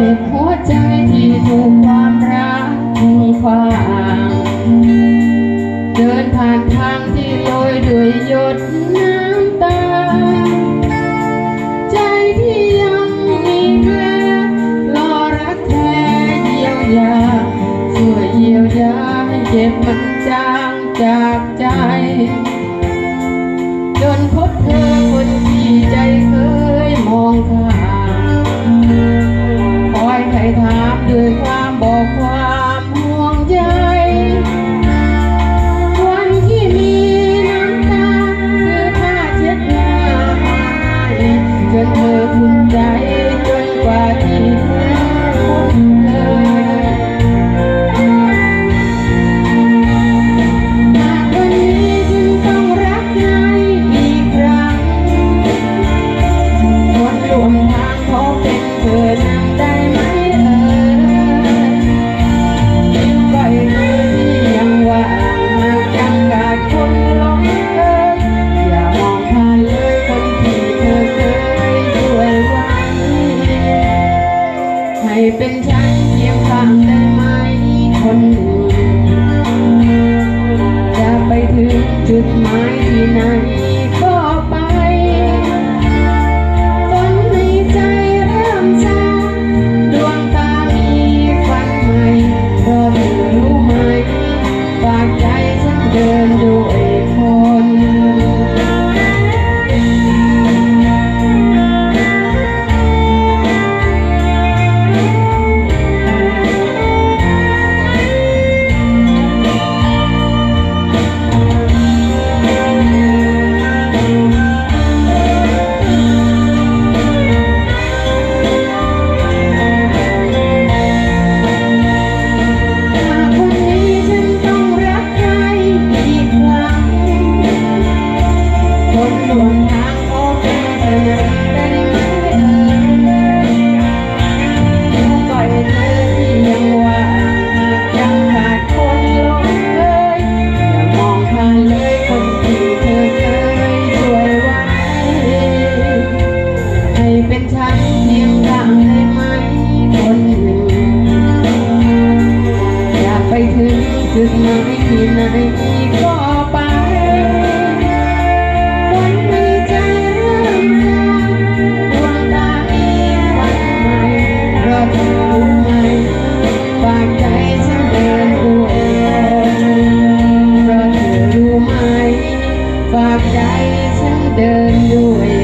เจ็บหัวใจที่ถูกความรักทิ้งขวางเดินผ่านทางที่ลอยด้วยหยดน้ำตา ใจที่ยังมีแผลรอรักแท้เยียวยาช่วยเยียวยาเจ็บมันจางจากใจ จนพบเธอ เป็นฉันเพียงข้างได้ไหมคนจะไปถึงจุดหมายที่ไหน เป็นฉันเพียงดังได้ไหมคนหนึ่งอยากไปถึงจุดหมายที่ไหนก็ไปวันมีเจาดวงตาอีกวัหม่เพระรู้ไหมฝากใจฉันเดินด้วยเพราะรู้ไหมฝากใจฉันเดินด้วย